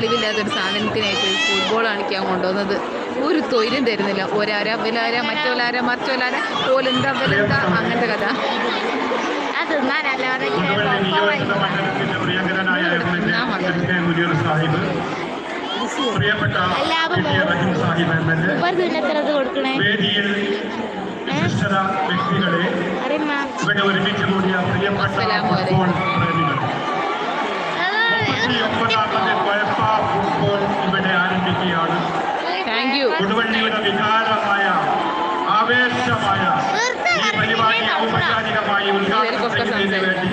വെളിവില്ലാത്തൊരു സാധനത്തിനായിട്ട് football കളിക്കാൻ കൊണ്ടുവന്നത്. ഒരു തൊയിലും തരുന്നില്ല. ഒരാര അവലാര മറ്റോലാര മറ്റോലാര പോലെന്താ അവലെന്താ അങ്ങനത്തെ കഥ. അത് പ്രിയപ്പെട്ട. Sahib M L A. വേദിയിൽ വിശിഷ്ട വ്യക്തികളെ ഇവിടെ ഒരുമിച്ച് കൂടിയ പ്രിയപ്പെട്ട ഫുട്ബോൾ പ്രേമികൾ. ഫുട്ബോൾ ഇവിടെ ആരംഭിക്കുകയാണ് കൊടുവള്ളിയുടെ വികാരമായ ആവേശമായ ഈ പരിപാടി ഔപചാരികമായി ഉദ്ഘാടനം ചെയ്യുന്നതിന് വേണ്ടി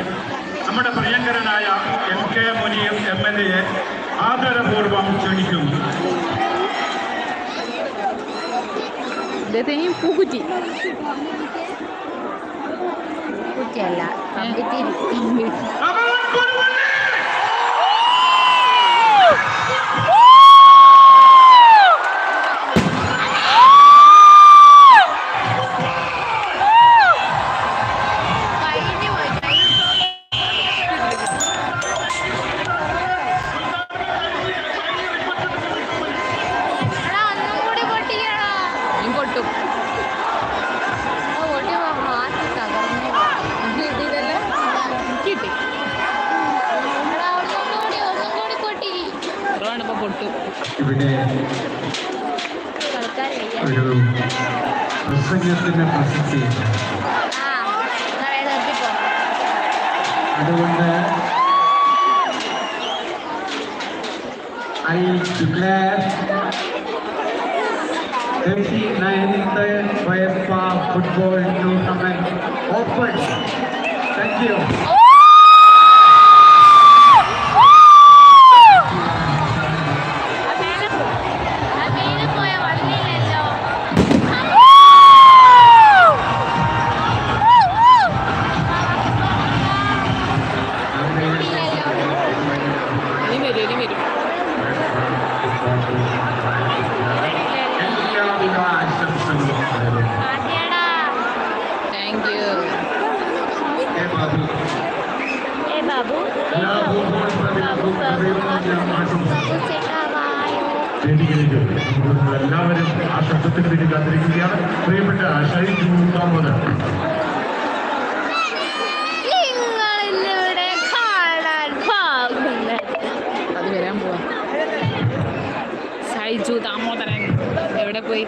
നമ്മുടെ പ്രിയങ്കരനായ എം കെ മുനിയും എം എൽ എയെ ആദരപൂർവം ക്ഷണിക്കുന്നു. ഇദ്ദേഹത്തെയും പൂക്കുറ്റി കുറ്റിയല്ല I declare thirty ninth Vayappa football tournament open thank you കാണാൻ പോകുന്നത്. അത് വരാൻ പോവാ. സൈജു ദാമോദരൻ എവിടെ പോയി?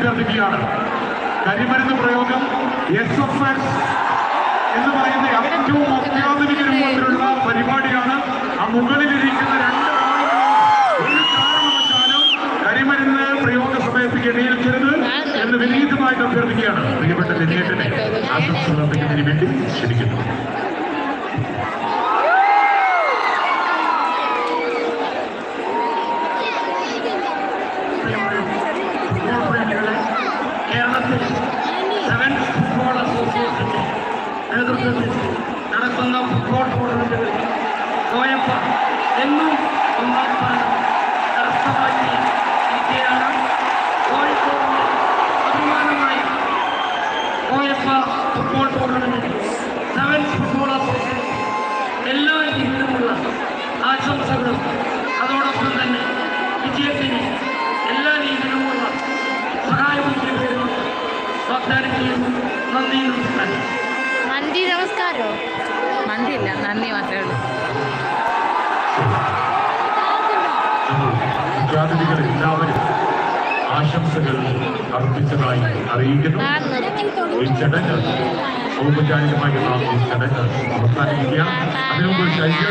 അഭ്യർത്ഥിക്കുകയാണ് കരിമരുന്ന് പ്രയോഗം എസ് എഫ് എക്സ് എന്ന് പറയുന്ന ഏറ്റവും അത്യാധുനിക രൂപത്തിലുള്ള പരിപാടിയാണ്. ആ മുകളിലിരിക്കുന്ന രണ്ട് ഒരു കാരണവശാലും കരിമരുന്ന് പ്രയോഗ സമയത്ത് എണീൽക്കരുത് എന്ന് വിനീതമായിട്ട് അഭ്യർത്ഥിക്കുകയാണ്. പ്രിയപ്പെട്ട ദിനേട്ടനെ ആശംസ അർപ്പിക്കുന്നതിന് വേണ്ടി ക്ഷണിക്കുന്നു. അതോടൊപ്പം തന്നെ വിജയത്തിന് എല്ലാ രീതിയിലുമുള്ള സഹായവും ചെയ്തു വാഗ്ദാനം ചെയ്യുന്നു നന്ദി നമസ്കാരം. നന്ദി നമസ്കാരോ? നന്ദിയില്ല നന്ദി മാത്രമേ ഉള്ളൂ. വിദ്യാർത്ഥികൾ എല്ലാവരും ആശംസകൾ അർപ്പിച്ചതായി അറിയിക്കുന്നു. ഈ ചടങ്ങ് ഔപചാരികമായി നാം ചടങ്ങ് അവസാനിപ്പിക്കുകയാണ് അതിനുമുമ്പ് ശൈലജ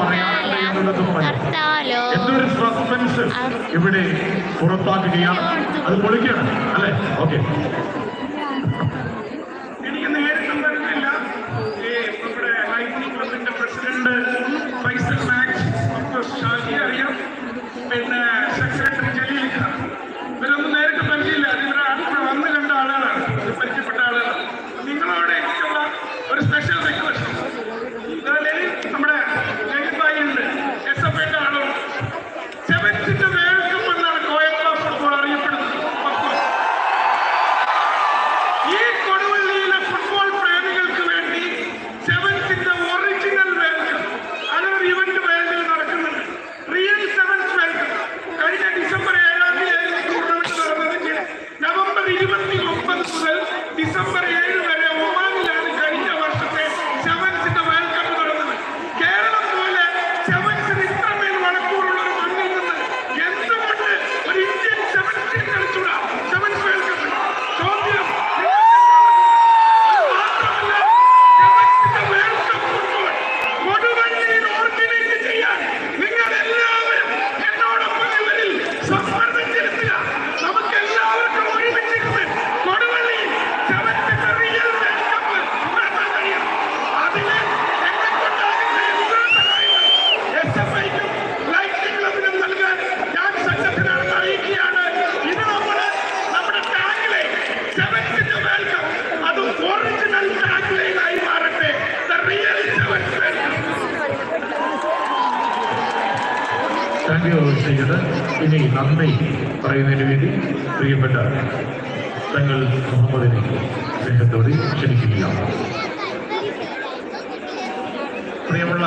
പറയാനുണ്ട് എന്നുള്ളതും ഹർത്താലോ എന്തൊരു സസ്പെൻസ് ഇവിടെ പുറത്താക്കുകയാണ് അത് പൊളിക്കുകയാണ് അല്ലേ? ഓക്കെ. എനിക്ക് നേരിട്ട് വരുന്നില്ല നമ്മുടെ ലൈബ്രറി ക്ലബിന്റെ പ്രസിഡന്റ് ഫൈസൽ മാക്സ്. ഷാജി അറിയാം. പിന്നെ സെക്രട്ടറി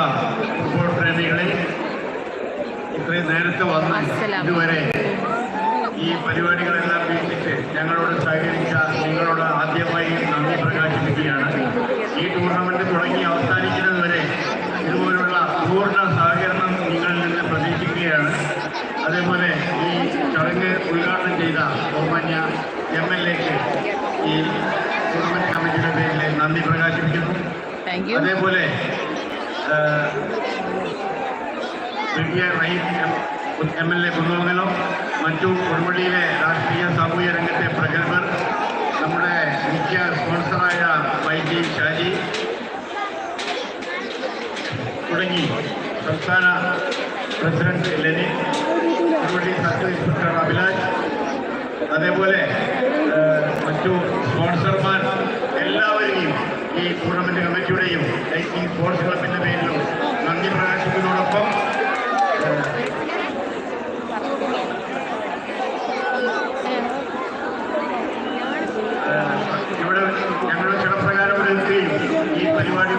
പ്രിയമുള്ള ഫുട്ബോൾ പ്രേമികളെ. ഇത്രയും നേരത്തെ വന്ന് ഇതുവരെ ഈ പരിപാടികളെല്ലാം വീക്ഷിച്ച് ഞങ്ങളോട് സഹകരിച്ച നിങ്ങളോട് ആദ്യമായി നന്ദി പ്രകാശിപ്പിക്കുകയാണ്. ഈ ടൂർണമെന്റ് തുടങ്ങി അവസാനിക്കുന്നത് വരെ ഇതുപോലുള്ള പൂർണ സഹകരണം നിങ്ങളിൽ നിന്ന് പ്രതീക്ഷിക്കുകയാണ്. അതേപോലെ ഈ ചടങ്ങ് ഉദ്ഘാടനം ചെയ്ത ബഹുമാന്യ എം എൽ എക്ക് ഈ ടൂർണമെന്റ് കമ്മിറ്റിയുടെ പേരിൽ നന്ദി പ്രകാശിപ്പിക്കുന്നു. താങ്ക് അതേപോലെ വലിയ റഹീം എം എൽ എ കുന്നോങ്ങലും മറ്റു കൊടുമുടിയിലെ രാഷ്ട്രീയ സാമൂഹ്യ രംഗത്തെ പ്രഗത്ഭർ നമ്മുടെ മുഖ്യ സ്പോൺസറായ വൈജി ഷാജി തുടങ്ങി സംസ്ഥാന president Lenin Kodumudi circle inspector Abhilash അതേപോലെ മറ്റു സ്പോൺസർമാർ എല്ലാവരെയും ഈ ടൂർണമെന്റ് കമ്മിറ്റിയുടെയും ഈ സ്പോർട്സ് ക്ലബിന്റെ പേരിലും നന്ദി പ്രകാശിക്കുന്നതോടൊപ്പം ഇവിടെ ഞങ്ങളുടെ ചില ഒരു ഈ പരിപാടി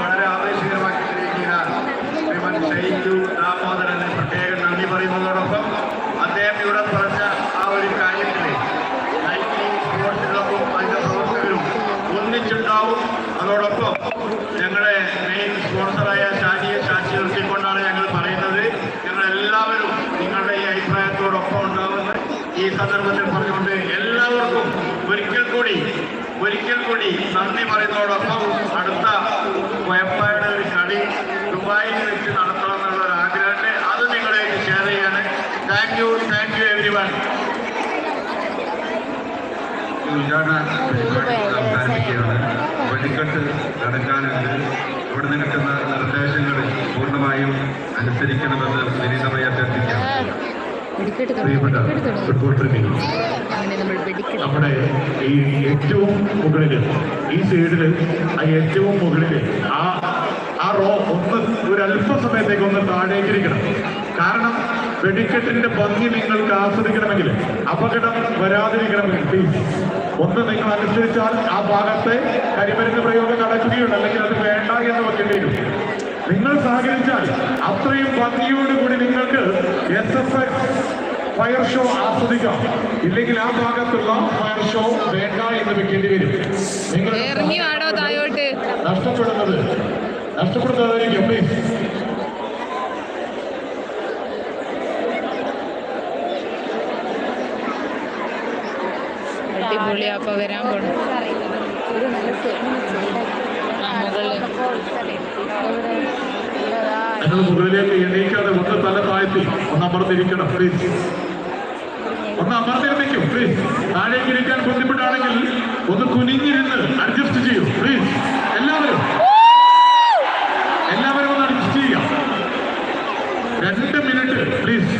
നന്ദി പറയുന്നതോടൊപ്പം അടുത്ത കോയപ്പായുടെ ഒരു കളി ദുബായിൽ വെച്ച് നടത്തണം എന്നുള്ള ഒരു ആഗ്രഹമുണ്ട്. അത് നിങ്ങളേക്ക് ഷെയർ ചെയ്യാണ്. Thank you thank you everyone വെടിക്കെട്ട് നടക്കാനുണ്ട്. ഇവിടെ നിൽക്കുന്ന നിർദ്ദേശങ്ങൾ പൂർണമായും അനുസരിക്കണമെന്ന് വിനീതമായി അഭ്യർത്ഥിക്കാം. പ്രിയപ്പെട്ട ഫുട്ബോൾ പ്രേമികൾ അങ്ങനെ നമ്മൾ വെടിക്കെട്ട്. നമ്മുടെ ഈ ഏറ്റവും മുകളിൽ ഈ സൈഡിൽ ആ ഏറ്റവും മുകളിൽ ആ ആ റോ ഒന്ന് ഒരു അല്പസമയത്തേക്ക് ഒന്ന് താഴേക്കിരിക്കണം. കാരണം വെടിക്കെട്ടിന്റെ ഭംഗി നിങ്ങൾക്ക് ആസ്വദിക്കണമെങ്കിൽ അപകടം വരാതിരിക്കണമെങ്കിൽ പ്ലീസ് ഒന്ന് നിങ്ങൾ അനുസരിച്ചാൽ ആ ഭാഗത്തെ കരിമരുന്ന് പ്രയോഗം നടക്കുകയുണ്ട് അല്ലെങ്കിൽ അത് വേണ്ട എന്ന് വെക്കേണ്ടി വരും. നിങ്ങൾ സഹകരിച്ചാൽ അത്രയും ഭംഗിയോടുകൂടി നിങ്ങൾക്ക് S F X fire show ആസ്വദിക്കാം. ഇല്ലെങ്കിൽ ആ ഭാഗത്തുള്ള ഫയർ ഷോ വേണ്ട എന്ന് വെക്കേണ്ടി വരും. നിങ്ങൾ നഷ്ടപ്പെടുന്നത്. നഷ്ടപ്പെടുന്നതായിരിക്കും പ്ലീസ് അടിപൊളി അപ്പൊ വരാൻ പോണു. മുകളിൽ നിങ്ങൾ മുകളിലേക്ക് എണീക്കാതെ ഒന്ന് തല താഴ്ത്തി ഒന്ന് അമർത്തിരിക്കണം പ്ലീസ് ഒന്ന് അമർന്നിരുന്നിക്കും പ്ലീസ് താഴേക്ക് ഇരിക്കാൻ ബുദ്ധിമുട്ടാണെങ്കിൽ ഒന്ന് കുനിഞ്ഞിരുന്ന് അഡ്ജസ്റ്റ് ചെയ്യൂ പ്ലീസ് എല്ലാവരും. എല്ലാവരും ഒന്ന് അഡ്ജസ്റ്റ് ചെയ്യാം. രണ്ട് മിനിറ്റ് പ്ലീസ്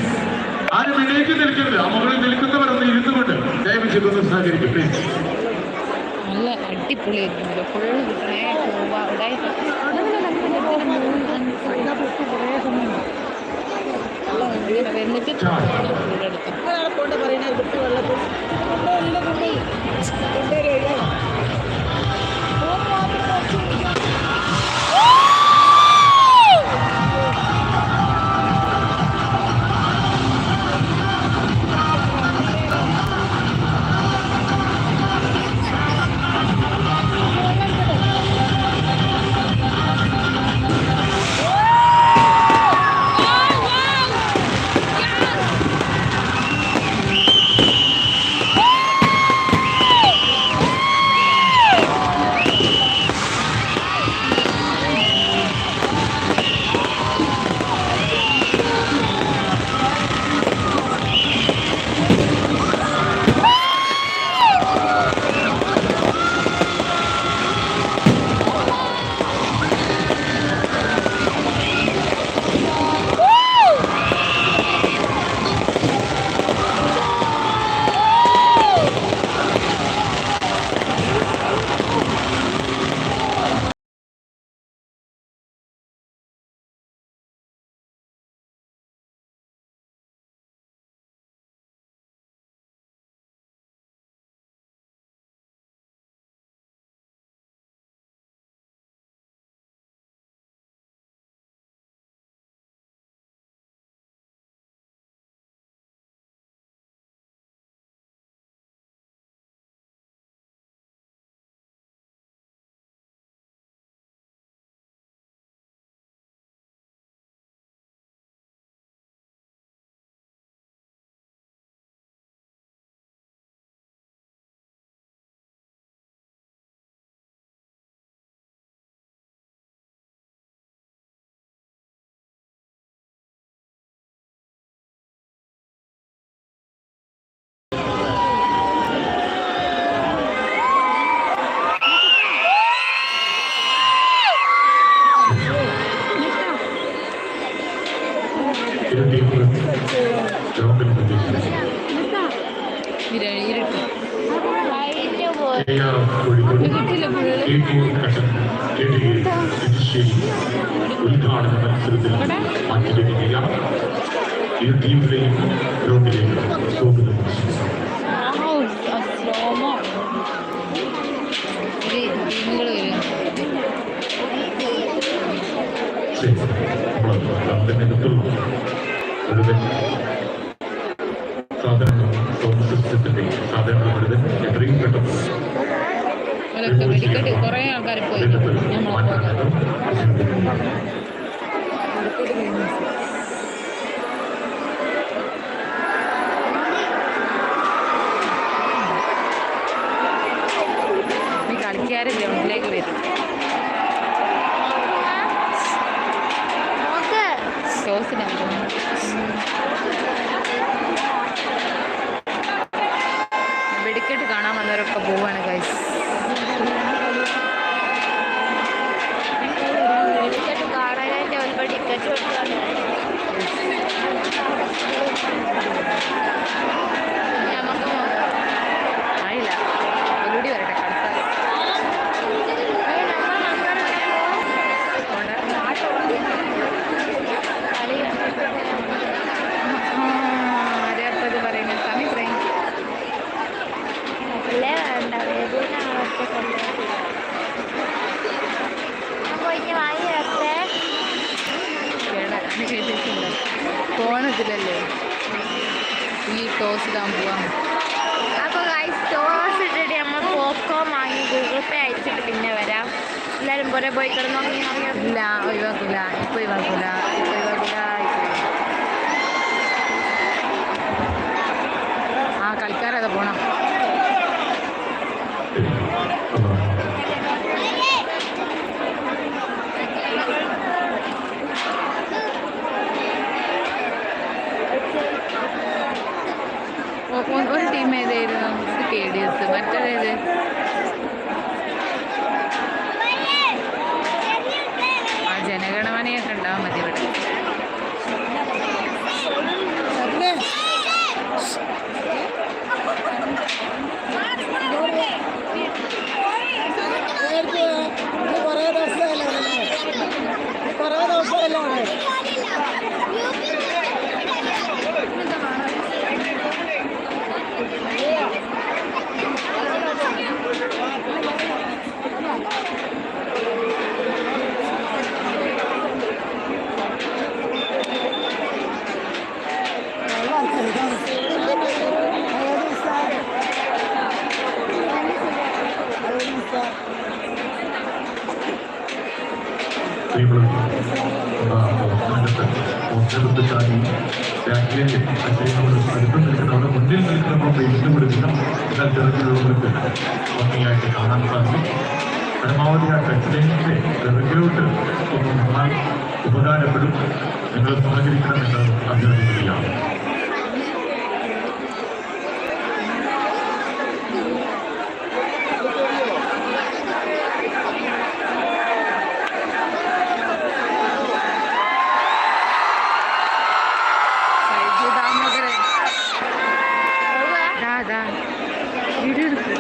ആരും എണീക്ക് നിൽക്കരുത്. ആ മുകളിൽ നിൽക്കുന്നവരൊന്ന് ഇരുന്നുകൊണ്ട് ദയവ് ചെയ്തൊന്ന് സഹകരിക്കും പ്ലീസ് നല്ല ഫുള്ള് കിട്ടണേ പോവാ ഇവിടെ ഇങ്ങനെ വന്നിട്ട് ഉദ്ഘാടന മത്സരത്തിൽ മാറ്റിവെക്കുകയാണ് ഇരു ടീമിലെയും ഗ്രൗണ്ടിലേക്ക് സ്വാഗതം ശരി നമ്മൾ എത്തുന്നു ടിക്കറ്റ് കുറേ ആൾക്കാർ പോയി. നമ്മളെ 对对 ഒറ്റപ്പെട്ടാടി രാഷ്ട്രീയ അദ്ദേഹത്തോട് അടുത്ത് നിൽക്കുന്നവർ മുന്നിൽ നിൽക്കുന്നവർ ദേഷ്യപ്പെടുത്തില്ല എല്ലാ തരത്തിലുള്ളവർക്ക് ഭംഗിയായിട്ട് കാണാൻ സാധിക്കും. പരമാവധി ആ കച്ചിലേക്ക് പിറകിലോട്ട് ഒന്ന് നന്നായി ഉപകാരപ്പെടും. നിങ്ങൾ സഹകരിക്കണമെന്ന് അഭ്യർത്ഥിക്കുകയാണ്. You beautiful.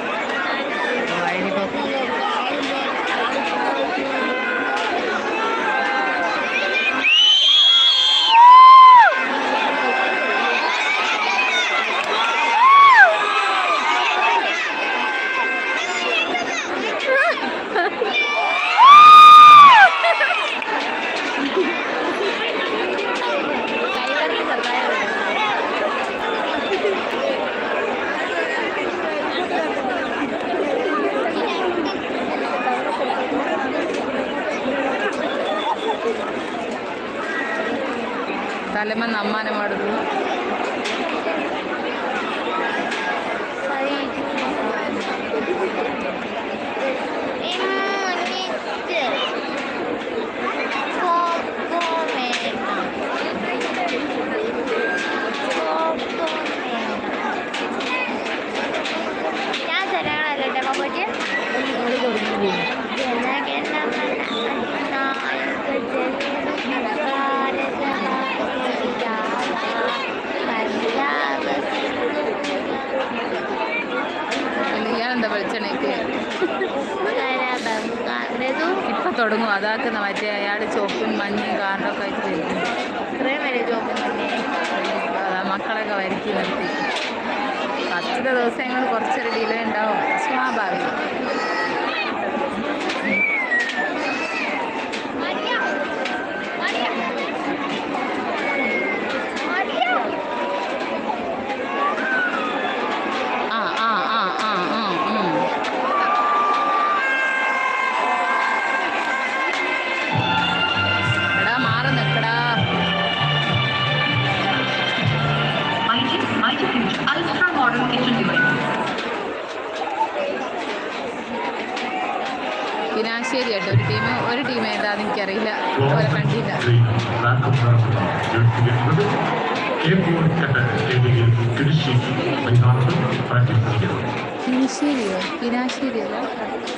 കിനിശ്ശേരിയോ കിനാശ്ശേരി അല്ല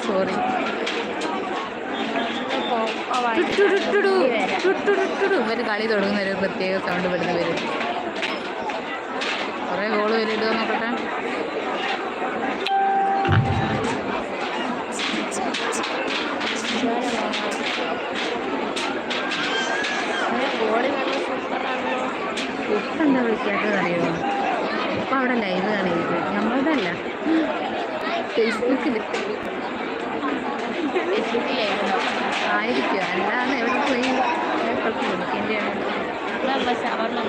സോറി പോക്കോ വാങ്ങി ടുട്ടുടുട്ടുടു, വരാം ടുട്ടുടുട്ടുടു. ഇവർ കളി തുടങ്ങുന്ന ഒരു പ്രത്യേക സൗണ്ട് പെടുന്ന വരും എന്താ വിളിക്കാത്തത് അറിയോ ഉപ്പ അവിടെ ലൈവ് കാണിയത് നമ്മളതല്ല. ഫേസ്ബുക്കിൽ ആയിരിക്കും. അല്ലാതെ എവിടെ പോയി? ഷവർണ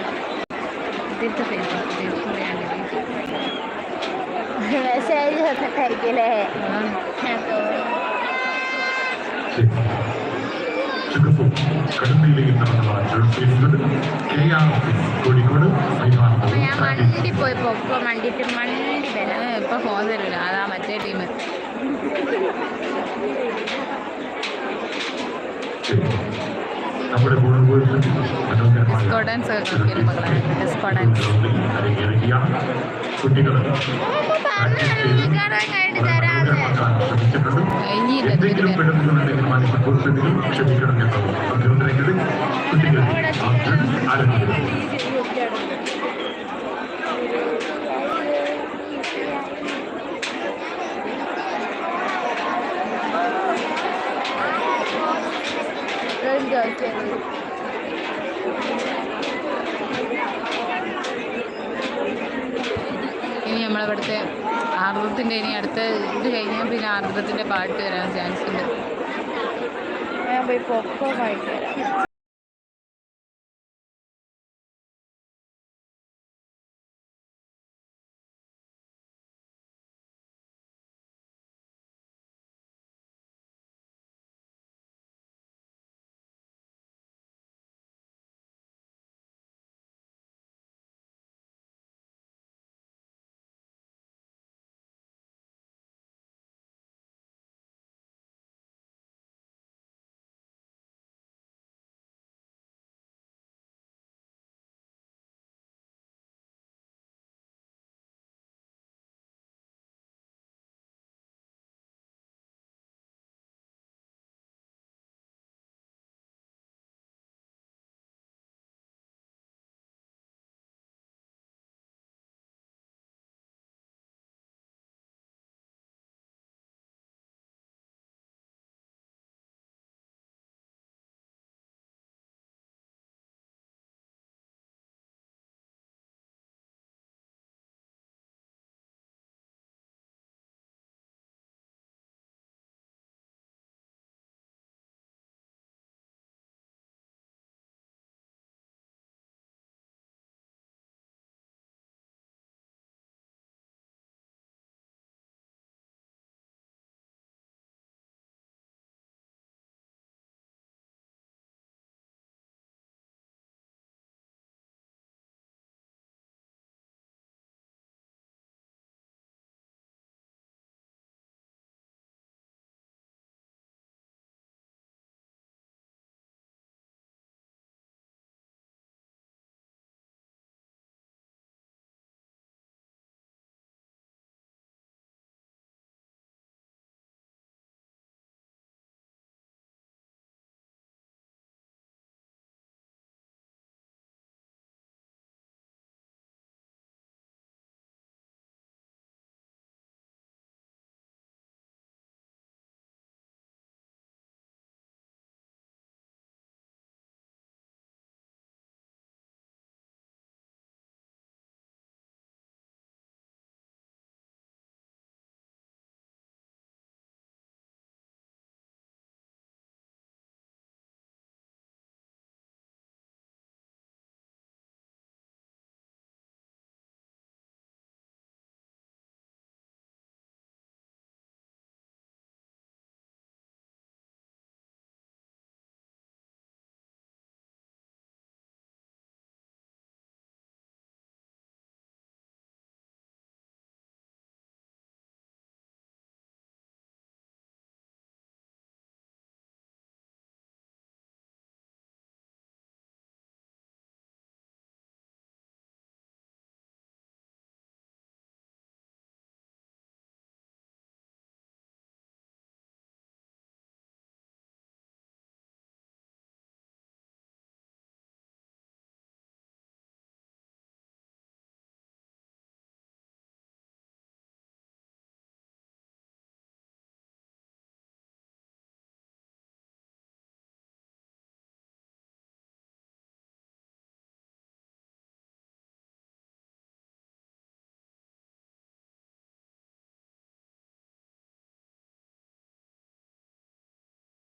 ഇതിലത്തെ ഫേസ്ബുക്ക് ഫേസ്ബുക്ക് ആണെങ്കിൽ മെസ്സേജ് വന്നിട്ടായിരിക്കല്ലേ ഞാൻ തോന്നുന്നു കടുമ്പയിലേക്ക് നടന്ന ജോൺസീനുകൾ കെ ആർ കോഴിക്കോട് ഞാൻ മണ്ടി പോയി പൊക്കോ മണ്ടിട്ട് മണ്ടി വരാം ഇപ്പൊ ഫോൺ തരൂല. അതാ മറ്റേ ടീം നമ്മുടെ മനോഹരമായ കുട്ടികൾ എന്തെങ്കിലും ഇതിന് പിഴവുകളുണ്ടെങ്കിൽ മാനസിക പ്രതികൾ ക്ഷമിക്കണം എന്ന് അഭ്യർത്ഥിക്കുന്നത് കുട്ടികൾ ആർദ്രത്തിന്റെ ഇനി അടുത്ത ഇത് കഴിഞ്ഞാൽ പിന്നെ ആർദ്രത്തിന്റെ പാട്ട് വരാൻ ചാൻസ് ഉണ്ട് ഞാൻ പോയി പൊക്കോ തരാം